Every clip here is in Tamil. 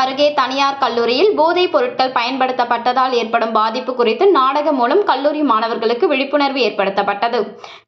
அருகே தனியார் கல்லூரியில் போதைப் பொருட்கள் பயன்படுத்தப்பட்டதால் ஏற்படும் பாதிப்பு குறித்து நாடகம் மூலம் கல்லூரி மாணவர்களுக்கு விழிப்புணர்வு ஏற்படுத்தப்பட்டது.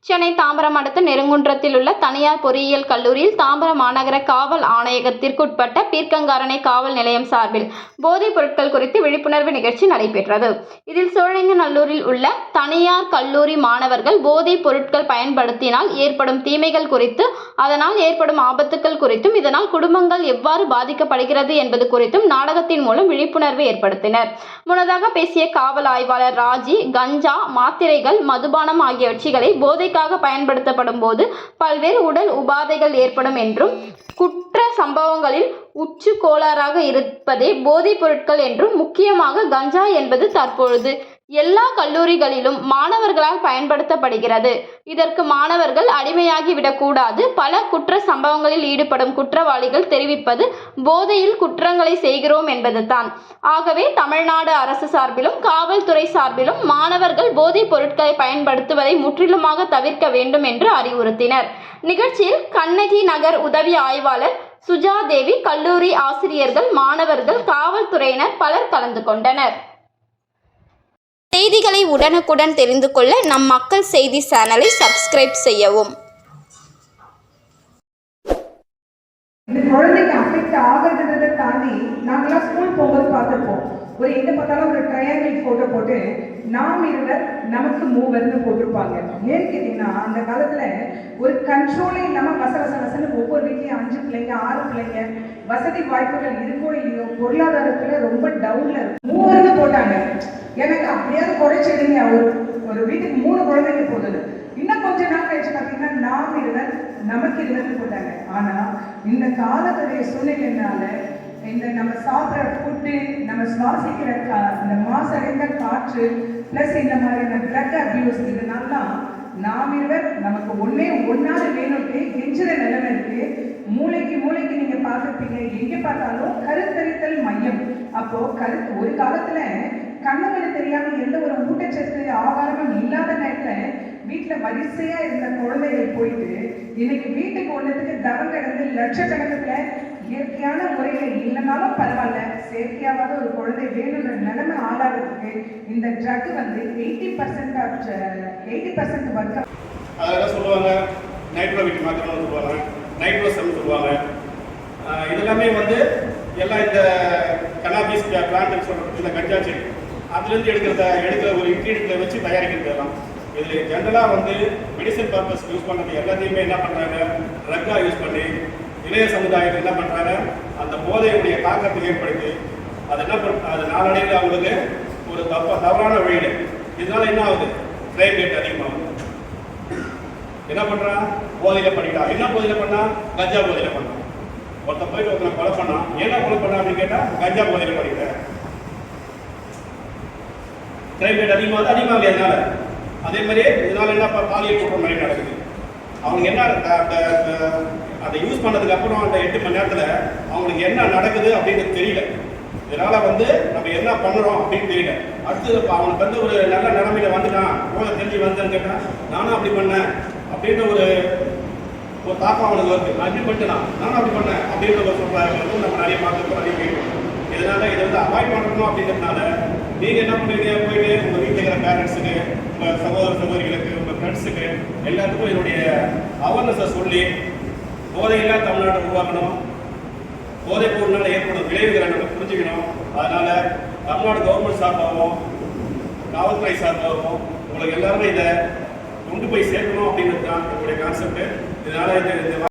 சென்னை தாம்பரம் அடுத்த நெருங்குன்றத்தில் உள்ள தனியார் பொறியியல் கல்லூரியில் தாம்பரம் மாநகர காவல் ஆணையகத்திற்குட்பட்ட பீர்க்கங்காரணை காவல் நிலையம் சார்பில் போதைப் பொருட்கள் குறித்து விழிப்புணர்வு நிகழ்ச்சி நடைபெற்றது. இதில் சோழங்கநல்லூரில் உள்ள தனியார் கல்லூரி மாணவர்கள் போதைப் பொருட்கள் பயன்படுத்தினால் ஏற்படும் தீமைகள் குறித்து அதனால் ஏற்படும் ஆபத்துக்கள் குறித்தும் இதனால் குடும்பங்கள் எவ்வாறு பாதிக்கப்படுகிறது என்பது குறித்து குறித்தும் நாடகத்தின் மூலம் விழிப்புணர்வு ஏற்படுத்தினர். முன்னதாக பேசிய காவல் ஆய்வாளர் ராஜி கஞ்சா மாத்திரைகள் மதுபானம் ஆகியவற்றைகளை போதைக்காக பயன்படுத்தப்படும் போது பல்வேறு உடல் உபாதைகள் ஏற்படும் என்றும் குற்ற சம்பவங்களில் உச்சு கோளாறாக இருப்பதே போதைப் பொருட்கள் என்றும் முக்கியமாக கஞ்சா என்பது தற்பொழுது எல்லா கல்லூரிகளிலும் மாணவர்களால் பயன்படுத்தப்படுகிறது. இதற்கு மாணவர்கள் அடிமையாகிவிடக்கூடாது. பல குற்ற சம்பவங்களில் ஈடுபடும் குற்றவாளிகள் தெரிவிப்பது போதையில் குற்றங்களை செய்கிறோம் என்பதுதான். ஆகவே தமிழ்நாடு அரசு சார்பிலும் காவல்துறை சார்பிலும் மாணவர்கள் போதைப் பொருட்களை பயன்படுத்துவதை முற்றிலுமாக தவிர்க்க வேண்டும் என்று அறிவுறுத்தினர். நிகழ்ச்சியில் கண்ணகி நகர் உதவி ஆய்வாளர் சுஜாதேவி கல்லூரி ஆசிரியர்கள் மாணவர்கள் காவல்துறையினர் பலர் கலந்து கொண்டனர். செய்திகளை உடனுக்குடன் தெரிந்து கொள்ள நம் மக்கள் செய்தி சேனலை சப்ஸ்கிரைப் செய்யவும். இந்த குழந்தைக்கு அஃபெக்ட் ஆகிறதுன்றதை தாண்டி நாங்களாம் ஸ்கூல் போகும்போது பார்த்துருப்போம். ஒரு எங்க பார்த்தாலும் ஒரு ட்ரையாங்கிள் போட்டோ போட்டு நாம் இருவர் நமக்கு மூவர்னு போட்டிருப்பாங்க. ஏன்னு கேட்டீங்கன்னா அந்த காலத்துல ஒரு கண்ட்ரோலே இல்லாம வச வச வசன்னு ஒவ்வொரு வீட்லயும் அஞ்சு பிள்ளைங்க ஆறு பிள்ளைங்க வசதி வாய்ப்புகள் இருக்கோ இல்லையோ பொருளாதாரத்துல ரொம்ப டவுன்ல இருக்கு. மூவர்னு போட்டாங்க. எனக்கு அப்படியாவது குறைச்சிடுங்க. ஒரு ஒரு வீட்டுக்கு மூணு குழந்தைங்க போகுது இன்னும் கொஞ்ச நாள் கழிச்சு பார்த்தீங்கன்னா நாம் இருவர் நமக்கு இருவர்னு போட்டாங்க. ஆனா இந்த காலத்துடைய சூழ்நிலையினால இந்த நம்ம சாப்பிட்ற ஃபுட்டு நம்ம சுவாசிக்கிற கா இந்த மாசடைந்த காற்று ப்ளஸ் இந்த மாதிரியான ட்ரக் அபியூஸ் இதனாலாம் நாம் இருவர் நமக்கு ஒன்றே ஒன்றாவது வேணும்ட்டு கெஞ்சுற நிலைமை இருக்கு. மூளைக்கு மூளைக்கு நீங்க பார்த்துருப்பீங்க. எங்க பார்த்தாலும் கருத்தரித்தல் மையம். அப்போ கருத்து ஒரு காலத்துல கண்ணுங்களுக்கு தெரியாம எந்த ஒரு ஊட்டச்சத்து ஆகாரமும் இல்லாத நேரத்துல வீட்டுல வரிசையா இருந்த குழந்தைகள் போயிட்டு இன்னைக்கு வீட்டுக்கு ஒண்ணுத்துக்கு தவம் கிடந்து லட்சக்கணக்கில் இயற்கையான முறையில இல்லைனாலும் பரவாயில்ல. செயற்கையாவது ஒரு குழந்தை வேணுங்கிற நிலைமை ஆளாகிறதுக்கு இந்த ட்ரக் வந்து eighty percent eighty percent work அதெல்லாம் சொல்லுவாங்க. நைட்ரோ வீட்டு மாத்திரம் சொல்லுவாங்க நைட்ரோசம்னு சொல்லுவாங்க ஆஹ் இதெல்லாமே வந்து எல்லாம் இந்த கனாபிஸ் பிளான்ட் சொல்றது இந்த கஞ்சா செடி. அதுலேருந்து எடுக்கிறத எடுக்கிற ஒரு இன்க்ரீடியண்ட்டை வச்சு தயாரிக்கிறது எல்லாம். இதில் ஜென்ரலாக வந்து மெடிசன் பர்பஸ் யூஸ் பண்ணது எல்லாத்தையுமே என்ன பண்ணுறாங்க ட்ரக்காக யூஸ் பண்ணி இளைய சமுதாயத்தில் என்ன பண்ணுறாங்க அந்த போதையுடைய தாக்கத்தை ஏற்படுத்தி அது என்ன பண்ண அது நாளடைவில் அவங்களுக்கு ஒரு தப்ப தவறான வழியில் இதனால என்ன ஆகுது? கிரைம் ரேட் அதிகமாகுது. என்ன பண்ணுறான் போதையில் பண்ணிட்டான் என்ன போதையில் பண்ணா? கஞ்சா போதையில் பண்ணான் ஒருத்தன் போயிட்டு ஒருத்தனை கொலை பண்ணான் என்ன கொலை பண்ணா அப்படின்னு கேட்டால் கஞ்சா போதையில் பண்ணிட்டேன். கிரைம் ரேட் அதிகமாக அதிகமாக என்னால் அதே மாதிரி இதனால என்ன பாலியல் குற்றம் மாதிரி நடக்குது. அவங்க என்ன அந்த- அதை யூஸ் பண்ணதுக்கு அப்புறம் அந்த எட்டு மணி நேரத்தில் அவங்களுக்கு என்ன நடக்குது அப்படின்னு தெரியல. இதனால வந்து நம்ம என்ன பண்ணுறோம் அப்படின்னு தெரியல. அடுத்து இப்போ அவனுக்கு வந்து ஒரு நல்ல நிலமையில வந்துட்டான். போதை தெரிஞ்சு வந்தேன்னு கேட்டால் நானும் அப்படி பண்ணேன். அப்படின்ற ஒரு ஒரு தாக்கம் அவனுக்கு வருது. நான் இப்படி பண்ணிட்டேன்? நானும் அப்படி பண்ணேன். அப்படின்ற ஒரு சொல்றாங்க நம்ம நிறைய பார்த்துருக்கோம் நிறைய கேட்கணும் இதனால இதை வந்து அவாய்ட் பண்ணணும் அப்படின்றதுனால நீங்க என்ன பண்ணுறீங்க போயிட்டு உங்க வீட்டில் இருக்கிற பேரண்ட்ஸுக்கு சகோதர சகோதரிகளுக்கு உங்க ஃப்ரெண்ட்ஸுக்கு எல்லாத்துக்கும் என்னுடைய அவேர்னஸை சொல்லி போதையில்லா தமிழ்நாட்டை உருவாக்கணும். போதை பொருளால் ஏற்படும் விளைவுகளை நம்ம புரிஞ்சுக்கணும். அதனால தமிழ்நாடு கவர்மெண்ட் சார்பாகவும் காவல்துறை சார்பாகவும் உங்களுக்கு எல்லாருமே இதை கொண்டு போய் சேர்க்கணும் அப்படின்றது தான் என்னுடைய கான்செப்ட் இதனால இந்த இந்த